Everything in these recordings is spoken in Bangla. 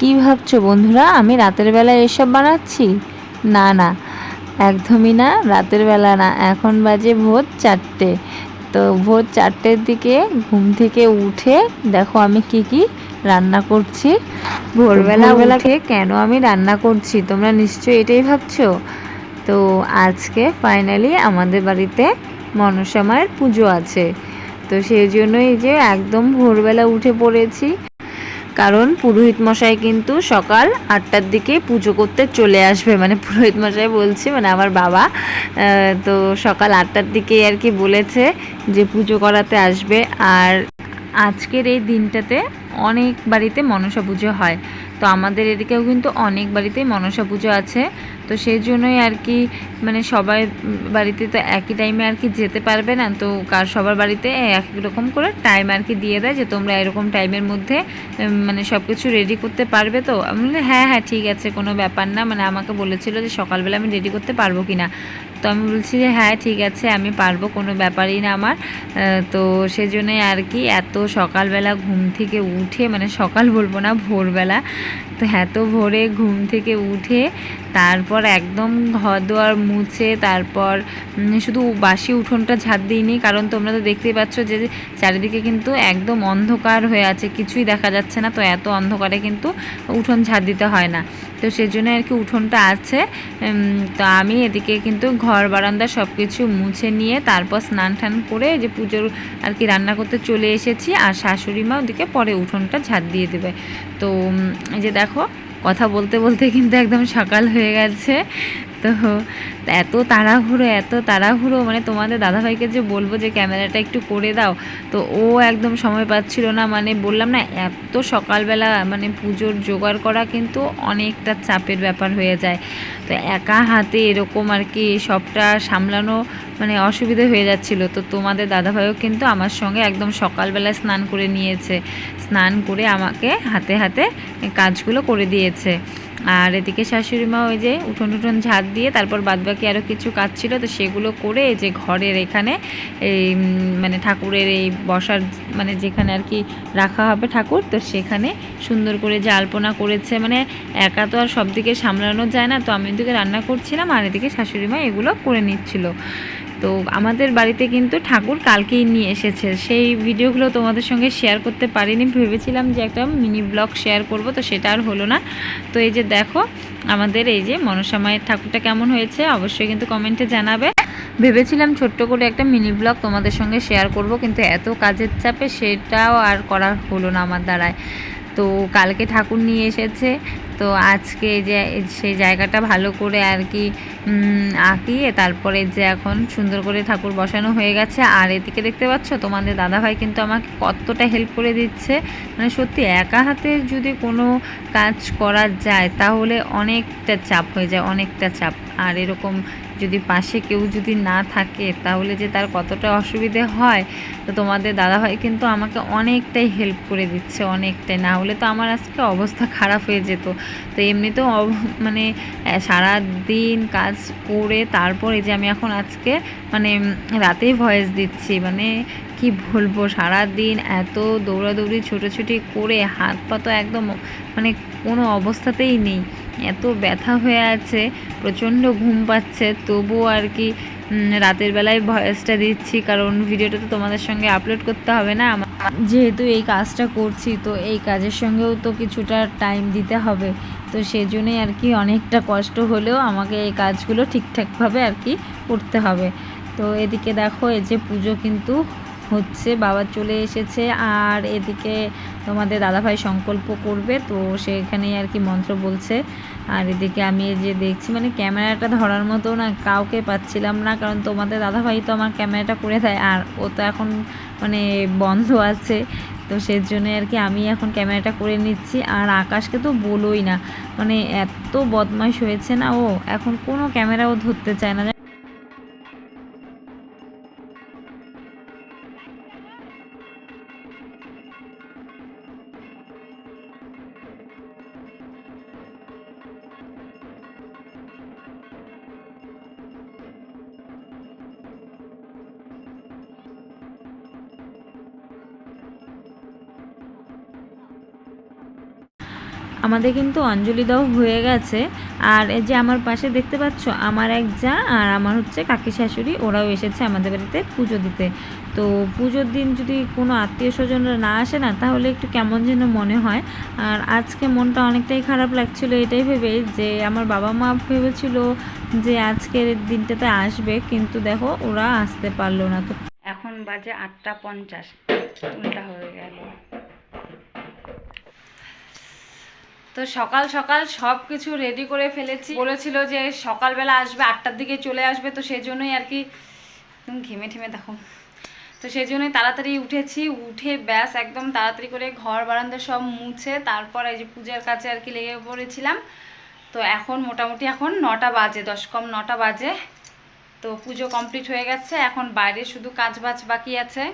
কি ভাবছ বন্ধুরা? আমি রাতের বেলা এসব বানাচ্ছি? না না একদমই না রাতের বেলা না। এখন বাজে ভোর চারটে। তো ভোর চারটের দিকে ঘুম থেকে উঠে দেখো আমি কি কি রান্না করছি। ভোরবেলা বেলাকে কেন আমি রান্না করছি? তোমরা নিশ্চয়ই এটাই ভাবছ? তো আজকে ফাইনালি আমাদের বাড়িতে মনসা মায়ের পুজো আছে। তো সেই জন্যই যে একদম ভোরবেলা উঠে পড়েছি। কারণ পুরোহিত মশাই কিন্তু সকাল আটটার দিকে পুজো করতে চলে আসবে। মানে পুরোহিত মশাই বলছি মানে আমার বাবা তো সকাল আটটার দিকে আর কি বলেছে যে পুজো করাতে আসবে। আর আজকের এই দিনটাতে অনেক বাড়িতে মনসা পুজো হয়। তো আমাদের এদিকেও কিন্তু অনেক বাড়িতেই মনসা পুজো আছে। তো সেই জন্যই আর কি মানে সবাই বাড়িতে তো একই টাইমে আর কি যেতে পারবে না। তো কার সবার বাড়িতে এক রকম করে টাইম আর কি দিয়ে দেয় যে তোমরা এরকম টাইমের মধ্যে মানে সব কিছু রেডি করতে পারবে তো। আমি বললাম, হ্যাঁ হ্যাঁ ঠিক আছে কোনো ব্যাপার না। মানে আমাকে বলেছিল যে সকালবেলা আমি রেডি করতে পারব কি না তো আমি বলছি যে হ্যাঁ ঠিক আছে আমি পারব কোনো ব্যাপারই না আমার। তো সেজন্যই আর কি এত সকালবেলা ঘুম থেকে উঠে মানে সকাল বলব না ভোরবেলা এত ভোরে ঘুম থেকে উঠে তারপর একদম ঘর দোয়ার মুছে তারপর শুধু বাসি উঠোনটা ঝাড় দিইনি, কারণ তোমরা তো দেখতেই পাচ্ছ যে চারিদিকে কিন্তু একদম অন্ধকার হয়ে আছে, কিছুই দেখা যাচ্ছে না, তো এত অন্ধকারে কিন্তু উঠোন ঝাড় দিতে হয় না। তো সেজন্য আর কি উঠোনটা আছে তো আমি এদিকে কিন্তু ঘর বারান্দা সব কিছু মুছে নিয়ে তারপর স্নান টান করে যে পুজোর আর কি রান্না করতে চলে এসেছি, আর শাশুড়ি মা ওদিকে পরে উঠোনটা ঝাড় দিয়ে দেবে। তো যে দেখো কথা বলতে বলতে কিন্তু একদম সকাল হয়ে গেছে। তো এত তাড়াহুড়ো এত তাড়াহুড়ো মানে তোমাদের দাদাভাইকে যে বলব যে ক্যামেরাটা একটু করে দাও, তো ও একদম সময় পাচ্ছিল না মানে বললাম না, এত সকালবেলা মানে পুজোর জোগাড় করা কিন্তু অনেকটা চাপের ব্যাপার হয়ে যায়। তো একা হাতে এরকম আর কি সবটা সামলানো মানে অসুবিধে হয়ে যাচ্ছিল। তো তোমাদের দাদাভাইও কিন্তু আমার সঙ্গে একদম সকালবেলা স্নান করে নিয়েছে। স্নান করে আমাকে হাতে হাতে কাজগুলো করে দিয়েছে। আর এদিকে শাশুড়ি মা ওই যে উঠোন টুঠোন ঝাড় দিয়ে তারপর বাদবাকি আরও কিছু কাজ ছিল, তো সেগুলো করে যে ঘরের এখানে এই মানে ঠাকুরের এই বসার মানে যেখানে আর কি রাখা হবে ঠাকুর, তো সেখানে সুন্দর করে যে আলপনা করেছে। মানে একা তো আর সব দিকে সামলানো যায় না, তো আমি ওদিকে রান্না করছিলাম আর এদিকে শাশুড়ি মা এগুলো করে নিচ্ছিল। তো আমাদের বাড়িতে কিন্তু ঠাকুর কালকেই নিয়ে এসেছে। সেই ভিডিওগুলো তোমাদের সঙ্গে শেয়ার করতে পারিনি, ভেবেছিলাম যে একটা মিনি ব্লগ শেয়ার করব, তো সেটা আর হলো না। তো এই যে দেখো, আমাদের এই যে মনসা মায়ের ঠাকুরটা কেমন হয়েছে, অবশ্যই কিন্তু কমেন্টে জানাবে। ভেবেছিলাম ছোট্ট করে একটা মিনি ব্লগ তোমাদের সঙ্গে শেয়ার করব, কিন্তু এত কাজের চাপে সেটাও আর করা হলো না আমার দ্বারায়। তো কালকে ঠাকুর নিয়ে এসেছে। তো আজকে যে, সেই জায়গাটা ভালো করে আর কি আঁকিয়ে তারপরে যে এখন সুন্দর করে ঠাকুর বসানো হয়ে গেছে। আর এদিকে দেখতে পাচ্ছ, তোমাদের দাদাভাই কিন্তু আমাকে কতটা হেল্প করে দিচ্ছে। মানে সত্যি একা হাতে যদি কোনো কাজ করা যায়, তাহলে অনেকটা চাপ হয়ে যায়, অনেকটা চাপ। আর এরকম যদি পাশে কেউ যদি না থাকে, তাহলে যে তার কতটা অসুবিধে হয়। তো তোমাদের দাদাভাই কিন্তু আমাকে অনেকটাই হেল্প করে দিচ্ছে, অনেকটাই। না হলে তো আমার আজকে অবস্থা খারাপ হয়ে যেত। তো এমনিতেও মানে সারা দিন কাজ করে তারপর এই যে আমি এখন আজকে মানে রাতেই ভয়েস দিচ্ছি মানে কি বলব? সারাদিন এত দৌড়াদৌড়ি, ছোটোছুটি করে হাত পা তো একদম মানে কোনো অবস্থাতেই নেই। এত ব্যথা হয়ে আছে, প্রচণ্ড ঘুম পাচ্ছে। তবুও আর কি রাতের বেলায় ভয়েসটা দিচ্ছি, কারণ ভিডিওটা তো তোমাদের সঙ্গে আপলোড করতে হবে না। যেহেতু এই কাজটা করছি, তো এই কাজের সঙ্গেও তো কিছুটা টাইম দিতে হবে। তো সেজন্যই আর কি অনেকটা কষ্ট হলেও আমাকে এই কাজগুলো ঠিকঠাকভাবে আর কি করতে হবে। তো এদিকে দেখো, এই যে পুজো কিন্তু হচ্ছে, বাবা চলে এসেছে। আর এদিকে তোমাদের দাদাভাই সংকল্প করবে, তো সেখানেই আর কি মন্ত্র বলছে। আর এদিকে আমি যে দেখছি মানে ক্যামেরাটা ধরার মতো না, কাউকে পাচ্ছিলাম না, কারণ তোমাদের দাদাভাই তো আমার ক্যামেরাটা করে দেয়, আর ও তো এখন মানে বন্ধ আছে। তো সেই জন্যে আর কি আমি এখন ক্যামেরাটা করে নিচ্ছি, আর আকাশকে তো বলোই না। মানে এত বদমাইশ হয়েছে না ও, এখন কোনো ক্যামেরাও ধরতে চায় না। আমাদের কিন্তু অঞ্জলি দেওয়া হয়ে গেছে। আর এই যে আমার পাশে দেখতে পাচ্ছ, আমার এক যা আর আমার হচ্ছে কাকি শাশুড়ি, ওরাও এসেছে আমাদের বাড়িতে পুজো দিতে। তো পুজোর দিন যদি কোনো আত্মীয় স্বজনরা না আসে না, তাহলে একটু কেমন যেন মনে হয়। আর আজকে মনটা অনেকটাই খারাপ লাগছিল, এটাই ভেবে যে আমার বাবা মা ভেবেছিল যে আজকের দিনটাতে আসবে, কিন্তু দেখো ওরা আসতে পারল না। তো এখন বাজে আটটা পঞ্চাশ হয়ে গেল। তো সকাল সকাল সব কিছু রেডি করে ফেলেছি। বলেছিল যে সকালবেলা আসবে, আটটার দিকে চলে আসবে, তো সেই জন্যই আর কি ঘেমে ঠেমে দেখো। তো সেই জন্যই তাড়াতাড়ি উঠেছি, উঠে ব্যাস একদম তাড়াতাড়ি করে ঘর বারান্দা সব মুছে, তারপর এই যে পূজার কাছে আর কি লেগে পড়েছিলাম। তো এখন মোটামুটি এখন নটা বাজে, দশ কম নটা বাজে। তো পুজো কমপ্লিট হয়ে গেছে, এখন বাইরে শুধু কাজ বাজ বাকি আছে।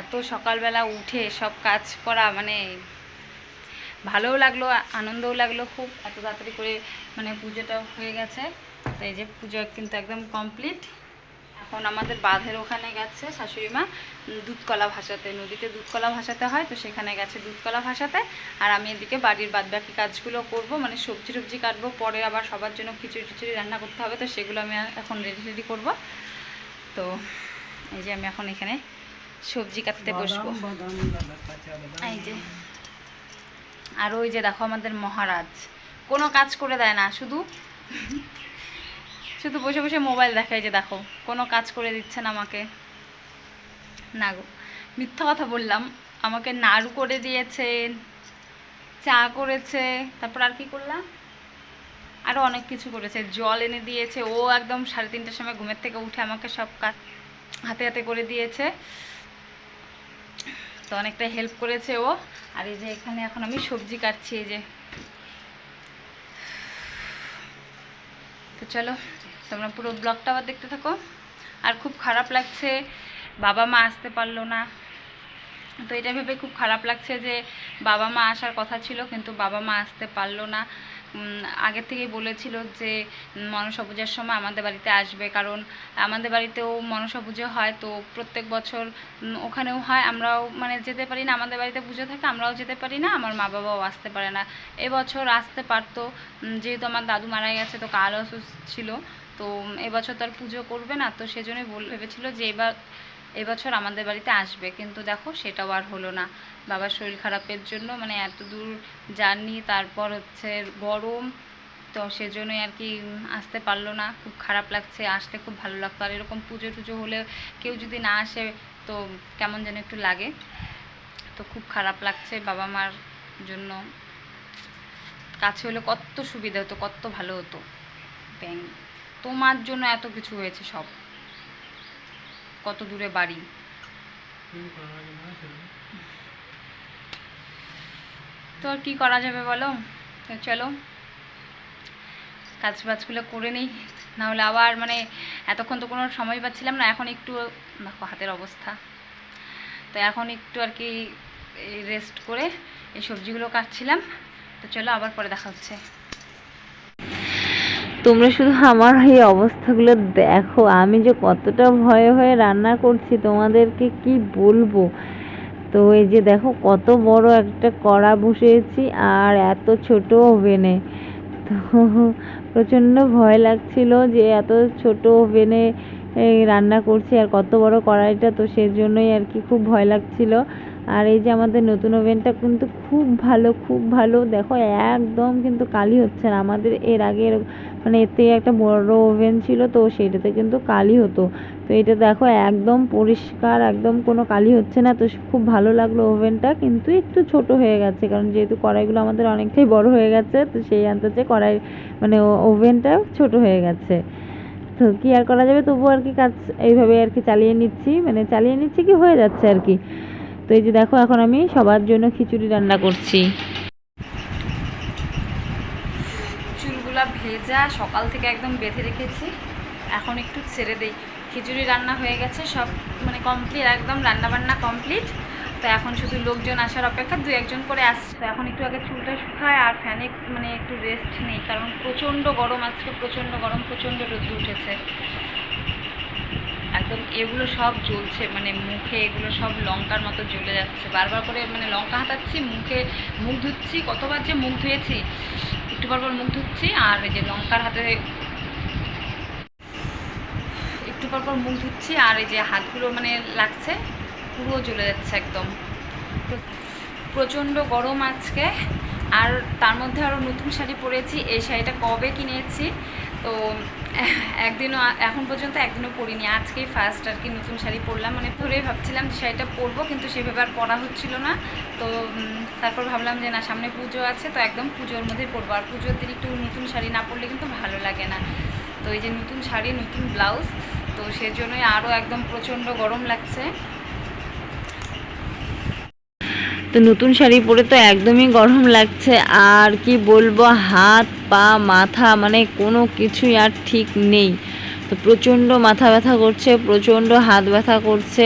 এত সকালবেলা উঠে সব কাজ করা মানে ভালোও লাগল আনন্দও লাগল খুব এত তাড়াতাড়ি করে মানে পুজোটা হয়ে গেছে। তো এই যে পুজো কিন্তু একদম কমপ্লিট এখন আমাদের বাঁধের ওখানে গেছে শাশুড়ি মা দুধকলা ভাসাতে নদীতে দুধকলা ভাসাতে হয় তো সেখানে গেছে দুধকলা ভাসাতে। আর আমি এদিকে বাড়ির বাদবাকি কাজগুলো করব মানে সবজি টবজি কাটবো পরে আবার সবার জন্য খিচুড়ি টিচুড়ি রান্না করতে হবে তো সেগুলো আমি এখন রেডি রেডি করব। তো এই যে আমি এখন এখানে সবজি কাটতে বসবো। এই যে আর ওই যে দেখো আমাদের মহারাজ। কোনো কাজ করে দেয় না, শুধু শুধু বসে বসে মোবাইল দেখায় যে দেখো, কোনো কাজ করে দিচ্ছে না আমাকে। না গো, মিথ্যা কথা বললাম। আমাকে নাড়ু করে দিয়েছে, চা করেছে, তারপর আর কি করলাম? আরও অনেক কিছু করেছে, জল এনে দিয়েছে, ও একদম সাড়ে তিনটার সময় ঘুমের থেকে উঠে আমাকে সব কাজ হাতে হাতে করে দিয়েছে। তো অনেকটা হেল্প করেছে ও। আর এই যে এখানে এখন আমি সবজি কাটছি, এই যে। তো চলো, তোমরা পুরো ব্লগটা আবার দেখতে থাকো। আর খুব খারাপ লাগছে, বাবা মা আসতে পারল না। তো এটা ভেবে খুব খারাপ লাগছে যে বাবা মা আসার কথা ছিল, কিন্তু বাবা মা আসতে পারল না। আগে থেকেই বলেছিল যে মনসা পূজার সময় আমাদের বাড়িতে আসবে। কারণ আমাদের বাড়িতেও মনসা পুজো হয়, তো প্রত্যেক বছর ওখানেও হয়। আমরাও মানে যেতে পারি না, আমাদের বাড়িতে পুজো থাকে, আমরাও যেতে পারি না, আমার মা বাবাও আসতে পারে না। এবছর আসতে পারতো যেহেতু আমার দাদু মারা গেছে, তো কাল অসুস্থ ছিল। তো এবছর তার পুজো করবে না, তো সেজন্যই বল, ভেবেছিল যে এবার এবছর আমাদের বাড়িতে আসবে, কিন্তু দেখো সেটাও আর হলো না। বাবার শরীর খারাপের জন্য মানে এত দূর জার্নি, তারপর হচ্ছে গরম, তো সেজন্যই আর কি আসতে পারল না। খুব খারাপ লাগছে, আসলে খুব ভালো লাগতো। আর এরকম পুজো টুজো হলে কেউ যদি না আসে, তো কেমন যেন একটু লাগে। তো খুব খারাপ লাগছে বাবা মার জন্য। কাছে হলে কত সুবিধা হতো, কত ভালো হতো। ব্যাং, তোমার জন্য এত কিছু হয়েছে সব। কত দূরে বাড়ি? তো কী করা যাবে বলো? চলো, কাজ বাজগুলো করে নিই। নাহলে আবার মানে এতক্ষণ তো কোনো সময় পাচ্ছিলাম না, এখন একটু দেখো হাতের অবস্থা। তো এখন একটু আর কি রেস্ট করে এই সবজিগুলো কাটছিলাম। তো চলো আবার পরে দেখা হচ্ছে। তোমরা শুধু আমার এই অবস্থাগুলো দেখো। আমি যে কতটা ভয়ে ভয়ে রান্না করছি, তোমাদেরকে কি বলব? তো এই যে দেখো, কত বড় একটা কড়া বসিয়েছি আর এত ছোট ওভেনে। তো প্রচণ্ড ভয় লাগছিল যে এত ছোট ওভেনে রান্না করছি আর কত বড় কড়াইটা, তো সেই জন্যই আর কি খুব ভয় লাগছিল। আর এই যে আমাদের নতুন ওভেনটা কিন্তু খুব ভালো খুব ভালো। দেখো, একদম কিন্তু কালি হচ্ছে না। আমাদের এর আগে মানে থেকে একটা বড় ওভেন ছিল তো সেটাতে কিন্তু কালি হতো। তো এটা দেখো একদম পরিষ্কার, একদম কোনো কালি হচ্ছে না। তো খুব ভালো লাগল ওভেনটা কিন্তু একটু ছোট হয়ে গেছে, কারণ যেহেতু কড়াইগুলো আমাদের অনেকটাই বড় হয়ে গেছে, তো সেই আন্দাজে কড়াই মানে ওভেনটা ছোট হয়ে গেছে। তো কি আর করা যাবে? তবু আর কি কাজ এইভাবে আর কি চালিয়ে নিচ্ছি মানে চালিয়ে নিচ্ছি কি হয়ে যাচ্ছে আর কি। তো এই যে দেখো এখন আমি সবার জন্য খিচুড়ি রান্না করছি। ভেজা, সকাল থেকে একদম বেঁধে রেখেছি। এখন একটু ছেড়ে দেই। খিচুড়ি রান্না হয়ে গেছে, সব মানে কমপ্লিট একদম রান্না বান্না কমপ্লিট তো এখন শুধু লোকজন আসার অপেক্ষা, দু একজন করে আসছে। তো এখন একটু আগে চুলটা শুকায় আর ফ্যানে মানে একটু রেস্ট নেই, কারণ প্রচণ্ড গরম, আজকে প্রচণ্ড গরম, প্রচণ্ড রোদ উঠেছে। একদম এগুলো সব জ্বলছে মানে মুখে এগুলো সব লঙ্কার মতো জ্বলে যাচ্ছে। বারবার করে মানে লঙ্কা হাতাচ্ছি, মুখে মুখ ধুচ্ছি, কতবার যে মুখ ধুয়েছি একটু পর মুখ ধুচ্ছি আর এই যে লঙ্কার হাতে একটু পর পর মুখ ধুচ্ছি আর এই যে হাতগুলো মানে লাগছে, পুরো জ্বলে যাচ্ছে একদম। প্র- প্রচণ্ড গরম আজকে আর তার মধ্যে আরও নতুন শাড়ি পরেছি, এই শাড়িটা কবে কিনেছি, তো একদিনও এখন পর্যন্ত একদিনও পরিনি আজকেই ফার্স্ট আর কি নতুন শাড়ি পরলাম। মানে ধরেই ভাবছিলাম যে শাড়িটা পরবো, কিন্তু সেভাবে আর পরা হচ্ছিল না। তো তারপর ভাবলাম যে না, সামনে পুজো আছে, তো একদম পুজোর মধ্যে পরবো। আর পুজোর দিন একটু নতুন শাড়ি না পরলে কিন্তু ভালো লাগে না। তো এই যে নতুন শাড়ি, নতুন ব্লাউজ তো সেজন্যই আরও একদম প্রচণ্ড গরম লাগছে। তো নতুন শাড়ি পরে তো একদমই গরম লাগছে। আর কি বলব, হাত, পা, মাথা মানে কোনো কিছুই আর ঠিক নেই। তো প্রচণ্ড মাথা ব্যথা করছে, প্রচণ্ড হাত ব্যথা করছে।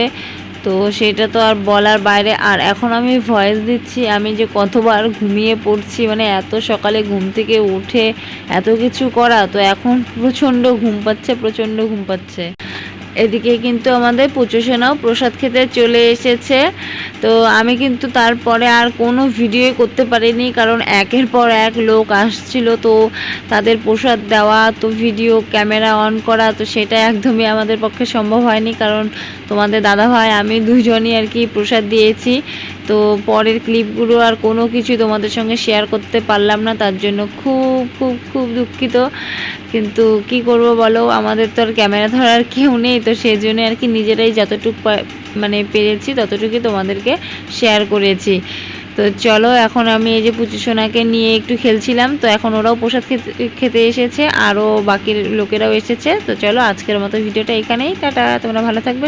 তো সেটা তো আর বলার বাইরে। আর এখন আমি ভয়েস দিচ্ছি, আমি যে কতবার ঘুমিয়ে পড়ছি মানে এত সকালে ঘুম থেকে উঠে এত কিছু করা, তো এখন প্রচণ্ড ঘুম পাচ্ছে, প্রচণ্ড ঘুম পাচ্ছে। এদিকে কিন্তু আমাদের পুচোসেনাও প্রসাদ খেতে চলে এসেছে। তো আমি কিন্তু তারপরে আর কোনো ভিডিও করতে পারিনি, কারণ একের পর এক লোক আসছিল। তো তাদের প্রসাদ দেওয়া, তো ভিডিও, ক্যামেরা অন করা, তো সেটা একদমই আমাদের পক্ষে সম্ভব হয়নি। কারণ তোমাদের দাদা ভাই আমি দুজনই আর কি প্রসাদ দিয়েছি। তো পরের ক্লিপগুলো আর কোনো কিছু তোমাদের সঙ্গে শেয়ার করতে পারলাম না, তার জন্য খুব খুব খুব দুঃখিত। কিন্তু কি করব বলো, আমাদের তো আর ক্যামেরা ধরার কেউ নেই, তো সেই জন্য আর কি নিজেরাই যতটুকু মানে পেরেছি ততটুকুই তোমাদেরকে শেয়ার করেছি। তো চলো, এখন আমি এই যে পুচু সোনাকে নিয়ে একটু খেলছিলাম, তো এখন ওরাও প্রসাদ খেতে এসেছে, আরও বাকি লোকেরাও এসেছে। তো চলো, আজকের মতো ভিডিওটা এখানেই, টাটা, তোমরা ভালো থাকবে